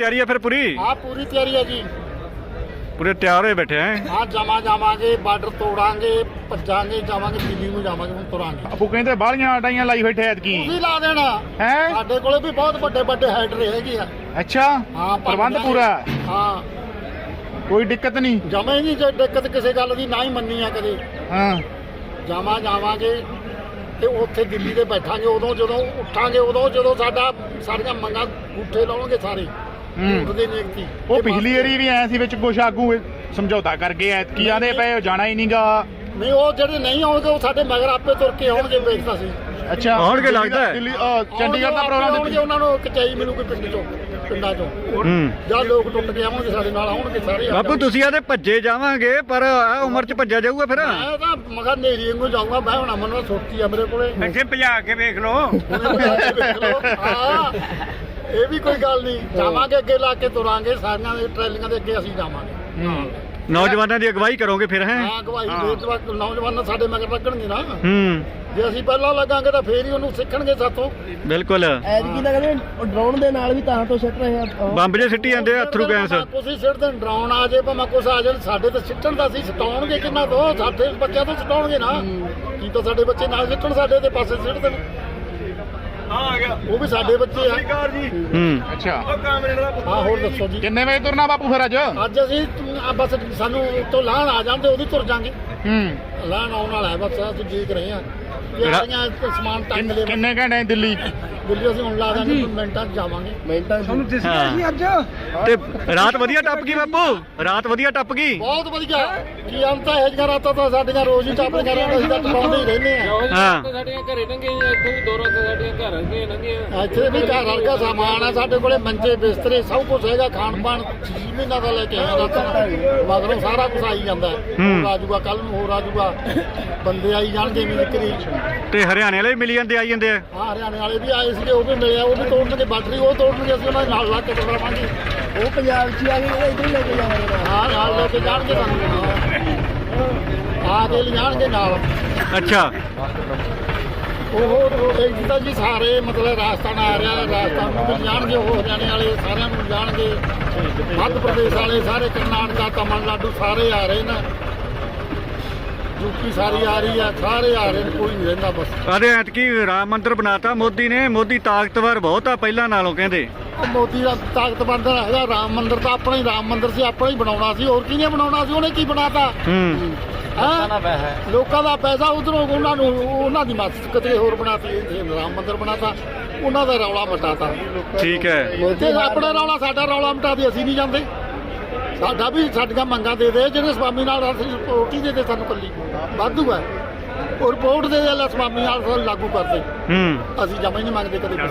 ਤਿਆਰੀ ਹੈ ਫਿਰ ਪੂਰੀ? ਆ ਪੂਰੀ ਤਿਆਰੀ ਹੈ ਜੀ। ਪੂਰੇ ਤਿਆਰ ਹੋਏ ਬੈਠੇ ਹੈ? ਆ ਜਮਾ ਜਾਵਾਂਗੇ ਬਾਰਡਰ ਤੋੜਾਂਗੇ ਭੱਜਾਂਗੇ ਜਾਵਾਂਗੇ ਦਿੱਲੀ ਨੂੰ ਜਾਵਾਂਗੇ ਹੁਣ ਤੁਰਾਂਗੇ। ਆਪੂ ਕਹਿੰਦੇ ਬਾਹਲੀਆਂ ਅਡਾਈਆਂ ਲਾਈ ਹੋਈ ਠੈਤ ਕੀ? ਤੁਸੀਂ ਲਾ ਦੇਣਾ। ਹੈ? ਸਾਡੇ ਕੋਲੇ ਵੀ ਬਹੁਤ ਵੱਡੇ ਵੱਡੇ ਹੈਡਰ ਹੈਗੇ ਆ। ਅੱਛਾ ਹਾਂ ਪ੍ਰਬੰਧ ਪੂਰਾ? ਹਾਂ। ਕੋਈ ਦਿੱਕਤ ਨਹੀਂ? ਜਮਾ ਹੀ ਨਹੀਂ ਜੇ ਦਿੱਕਤ ਕਿਸੇ ਗੱਲ ਦੀ ਨਾ ਹੀ ਮੰਨੀ ਆ ਕਦੇ। ਹਾਂ। ਜਾਵਾਂ ਜਾਵਾਂਗੇ ਤੇ ਉੱਥੇ ਦਿੱਲੀ ਤੇ ਬੈਠਾਂਗੇ ਉਦੋਂ ਜਦੋਂ ਉੱਠਾਂਗੇ ਉਦੋਂ ਜਦੋਂ ਸਾਡਾ ਸਾਰੀਆਂ ਮੰਗਾਂ ਗੁੱਠੇ ਲਾਉਣਗੇ ਸਾਰੇ। ਨੇ ਉਹ ਪਿਛਲੀ ਵਾਰੀ ਵੀ ਐ ਸੀ ਵਿੱਚ ਕੁਛ ਆਗੂ ਸਮਝੌਤਾ ਕਰ ਗਏ ਐਤਕੀ ਆਂਦੇ ਪਏ ਉਹ ਜਾਣਾ ਹੀ ਨਹੀਂਗਾ ਨਹੀਂ ਉਹ ਜਿਹੜੇ ਨਹੀਂ ਆਉਣਗੇ ਉਹ ਸਾਡੇ ਮਗਰ ਆਪੇ ਤੁਰ ਕੇ ਆਉਣਗੇ ਵੇਖਦਾ ਸੀ ਅੱਛਾ ਆਉਣਗੇ ਲੱਗਦਾ ਹੈ। ਚੰਡੀਗੜ੍ਹ ਦਾ ਪ੍ਰੋਗਰਾਮ ਆਉਣਗੇ ਉਹਨਾਂ ਨੂੰ ਕਚਾਈ ਮਿਲੂਗੀ ਪਿੰਡ ਚੋਂ ਪਿੰਡਾਂ ਚੋਂ। ਹੂੰ। ਜਾਂ ਲੋਕ ਟੁੱਟ ਕੇ ਆਉਣਗੇ ਸਾਡੇ ਨਾਲ ਆਉਣਗੇ ਸਾਰੇ ਬਾਪੂ ਤੁਸੀਂ ਆਦੇ ਭੱਜੇ ਜਾਵਾਂਗੇ ਪਰ ਆ ਉਮਰ ਚ ਭੱਜਿਆ ਜਾਊਗਾ ਫਿਰ? ਮੈਂ ਤਾਂ ਮਗਰ ਨੇਰੀ ਵਾਂਗੂ ਜਾਊਂਗਾ ਮੈਂ ਹੁਣ ਅਮਨ ਨਾਲ ਸੋਚੀ ਆ ਮੇਰੇ ਕੋਲੇ। ਇੱਥੇ ਭਜਾ ਕੇ ਵੇਖ ਲਓ। ਹਾਂ। ਇਹ ਵੀ ਕੋਈ ਗੱਲ ਨਹੀਂ। ਜਾਵਾਂਗੇ ਅੱਗੇ ਲਾ ਕੇ ਤੁਰਾਂਗੇ ਸਾਰੀਆਂ ਦੇ ਟਰੈਲੀਆਂ ਦੇ ਅੱਗੇ ਅਸੀਂ ਜਾਵਾਂਗੇ। ਹੂੰ। ਨੌਜਵਾਨਾਂ ਦੀ ਅਗਵਾਈ ਕਰੋਗੇ ਫਿਰ ਹੈ? ਹਾਂ ਗਵਾਹੀ ਦੇ ਨੌਜਵਾਨ ਸਾਡੇ ਮਗਰ ਲੱਗਣਗੇ ਨਾ। ਹੂੰ। ਜੇ ਅਸੀਂ ਪਹਿਲਾਂ ਲੱਗਾਂਗੇ ਤਾਂ ਫੇਰ ਹੀ ਉਹਨੂੰ ਸਿੱਖਣਗੇ ਸਾਥੋਂ। ਬਿਲਕੁਲ। ਐਤਕੀ ਤਾਂ ਕਹਿੰਦੇ ਉਹ ਡਰੋਨ ਦੇ ਨਾਲ ਵੀ ਤਾਂ ਤੋਂ ਸਿੱਟ ਰਹੇ ਆ। ਬੰਬ ਜੇ ਸਿੱਟੀ ਜਾਂਦੇ ਆ ਅਥਰੂ ਗੈਸ। ਤੁਸੀਂ ਸਿੱਟਦੇ ਡਰਾਉਣ ਆ ਜੇ ਭਾਵੇਂ ਕੁਛ ਆ ਜਾਣ ਸਾਡੇ ਤੇ ਸਿੱਟਣ ਦਾ ਸੀ ਸਟਾਉਣਗੇ ਕਿੰਨਾ ਤੋਂ। ਸਾਡੇ ਬੱਚਿਆਂ ਤੋਂ ਸਟਾਉਣਗੇ ਨਾ। ਕੀ ਤਾਂ ਸਾਡੇ ਬੱਚੇ ਨਾਲ ਸਿੱਟਣ ਸਾਡੇ ਦੇ ਪਾਸੇ ਸਿੱਟ ਦੇਣ। ਆ ਗਿਆ। ਉਹ ਵੀ ਸਾਡੇ ਬੱਚੇ ਆ। ਹੂੰ। ਅੱਛਾ। ਹਾਂ ਹੋਰ ਦੱਸੋ ਜੀ। ਕਿੰਨੇ ਵਜੇ ਤੁਰਨਾ ਬਾਪੂ ਫਿਰ ਅੱਜ? ਅੱਜ ਅਸੀਂ ਆ ਬਸ ਸਾਨੂੰ ਤੋਂ ਲਾਣ ਆ ਜਾਂਦੇ ਉਹਦੀ ਤੁਰ ਜਾਾਂਗੇ। ਹੂੰ। ਲਾਣ ਆਉਣ ਵਾਲਾ ਹੈ ਬਸ ਅਸੀਂ ਦੇਖ ਰਹੇ ਹਾਂ ਕਿ ਆਈਆਂ ਸਮਾਨ ਟੰਗ ਕਿੰਨ- ਲੈ ਕਿੰਨੇ ਘੰਟੇ ਦਿੱਲੀ? ਦਿੱਲੀ ਅਸੀਂ ਹੁਣ ਲਾ ਦਾਂਗੇ ਮਿੰਟਾਂ 'ਚ ਜਾਵਾਂਗੇ। ਮਿੰਟਾਂ ਚ। ਹਾਂ। ਤੇ ਰਾਤ ਵਧੀਆ ਟੱਪ ਗਈ ਬਾਪੂ? ਰਾਤ ਵਧੀਆ ਟੱਪ ਗਈ? ਬਹੁਤ ਵਧੀਆ। ਕੀ ਅੰਤ ਹੈ ਜਿਹੀਆਂ ਰਾਤਾਂ ਤਾਂ ਸਾਡੀਆਂ ਰੋਜ਼ ਹੀ ਟੱਪ ਕਰ ਰਹੇ ਅਸੀਂ ਤਾਂ ਟਪਾਉਂਦੇ ਹੀ ਰਹਿੰਦੇ ਆ ਹਾਂ। ਸਾਡੀਆਂ ਘਰੇ ਲੰਘੇ ਇੱਥੇ ਵੀ ਦੋ ਰਾਤਾਂ ਸਾਡੀਆਂ ਘਰ ਅੱਗੇ ਲੰਘੀਆਂ ਇੱਥੇ ਵੀ ਘਰ ਵਰਗਾ ਸਾਮਾਨ ਆ ਸਾਡੇ ਕੋਲੇ ਮੰਜੇ ਬਿਸਤਰੇ ਸਭ ਕੁਝ ਹੈਗਾ ਖਾਣ ਪਾਣ 6 ਮਹੀਨਾ ਦਾ ਲੈ ਕੇ ਆਇਆ ਰਾਤਾਂ ਮਗਰੋਂ ਸਾਰਾ ਕੁਝ ਆਈ ਜਾਂਦਾ। ਹੈ। ਜਾਊਗਾ ਕੱਲ ਨੂੰ ਹੋਰ ਆ ਜਾਊਗਾ। ਬੰਦੇ ਆਈ ਜਾਣਗੇ ਵੀ ਨਿਕਰੀ ਤੇ ਹਰਿਆਣੇ ਵਾਲੇ ਵੀ ਮਿਲੀ ਜਾਂਦੇ ਆਈ ਜਾਂਦੇ ਆ? ਹਾਂ ਹਰਿਆਣੇ ਵਾਲੇ ਵੀ ਆਏ ਸੀਗੇ ਉਹ ਵੀ ਮਿਲਿਆ ਉਹ ਵੀ ਤੋੜਨਗੇ ਬਾਟਰੀ ਉਹ ਤੋੜਨਗੇ ਅਸੀਂ ਉਹਨਾਂ ਦੇ ਨਾਲ ਲਾ ਕੇ ਟਕਰਾਵਾਂਗੇ ਉਹ ਪੰਜਾਬ 'ਚ ਆ ਗਏ ਇਧਰ ਲੈ ਕੇ ਜਾਵਾਂਗੇ ਹਾਂ ਨਾਲ ਲੈ ਕੇ ਜਾਣਗੇ ਸਾਨੂੰ ਆ ਕੇ ਲਿਜਾਣਗੇ ਨਾਲ। ਅੱਛਾ। ਉਹ ਉਹ ਇੱਕ ਤਾਂ ਜੀ ਸਾਰੇ ਮਤਲਬ ਰਾਜਸਥਾਨ ਆ ਰਿਹਾ ਰਾਜਸਥਾਨ ਨੂੰ ਵੀ ਜਾਣਗੇ ਉਹ ਹਰਿਆਣੇ ਵਾਲੇ ਸਾਰਿਆਂ ਨੂੰ ਜਾਣਗੇ ਮੱਧ ਪ੍ਰਦੇਸ਼ ਵਾਲੇ ਸਾਰੇ ਕਰਨਾਟਕਾ ਤਮਿਲਨਾਡੂ ਸਾਰੇ ਆ ਰਹੇ ਨੇ। ਯੂਪੀ ਸਾਰੀ ਆ ਰਹੀ ਆ ਸਾਰੇ ਆ ਰਹੇ ਨੇ ਕੋਈ ਨਹੀਂ ਰਹਿੰਦਾ ਬਸ। ਆਦੇ ਐਤਕੀ ਰਾਮ ਮੰਦਿਰ ਬਣਾਤਾ ਮੋਦੀ ਨੇ ਮੋਦੀ ਤਾਕਤਵਰ ਬਹੁਤ ਆ ਪਹਿਲਾਂ ਨਾਲੋਂ ਕਹਿੰਦੇ। ਉਹ ਮੋਦੀ ਦਾ ਤਾਕਤਵੰਦ ਹੈਗਾ ਰਾਮ ਮੰਦਿਰ ਤਾਂ ਆਪਣਾ ਹੀ ਰਾਮ ਮੰਦਿਰ ਸੀ ਆਪਣਾ ਹੀ ਬਣਾਉਣਾ ਸੀ ਹੋਰ ਕਿਹਨੇ ਬਣਾਉਣਾ ਸੀ ਉਹਨੇ ਕੀ ਬਣਾਤਾ? ਹੂੰ। ਹੈਂ? ਲੋਕਾਂ ਦਾ ਪੈਸਾ ਉਧਰੋਂ ਉਹਨਾਂ ਨੂੰ ਉਹਨਾਂ ਦੀ ਮਦਦ ਕਿਤੇ ਹੋਰ ਬਣਾਤੀ ਇੱਥੇ ਰਾਮ ਮੰਦਿਰ ਬਣਾਤਾ ਉਹਨਾਂ ਦਾ ਰੌਲਾ ਮਟਾਤਾ। ਠੀਕ ਹੈ। ਤੇ ਆਪਣਾ ਰੌਲਾ ਸਾਡਾ ਰੌਲਾ ਮਟਾ ਦੇ ਅਸੀਂ ਨਹੀਂ ਜਾਂਦੇ। ਸਾਡਾ ਵੀ ਸਾਡੀਆਂ ਮੰਗਾਂ ਦੇ ਦੇ ਜਿਹੜੇ ਸਵਾਮੀ ਨਾਲ ਅਸੀਂ ਰਿਪੋਰਟ ਹੀ ਦੇ ਦੇ ਸਾਨੂੰ ਕੱਲੀ। ਵਾਧੂ ਹੈ। ਉਹ ਰਿਪੋਰਟ ਦੇ ਦੇ ਲੈ ਸਵਾਮੀ ਨਾਲ ਸਾਨੂੰ ਲਾਗੂ ਕਰਦੇ। ਹੂੰ। ਅਸੀਂ ਜਮਾ ਹੀ ਨਹੀਂ ਮੰਗਦੇ ਕਦੇ। ਕੁਛ।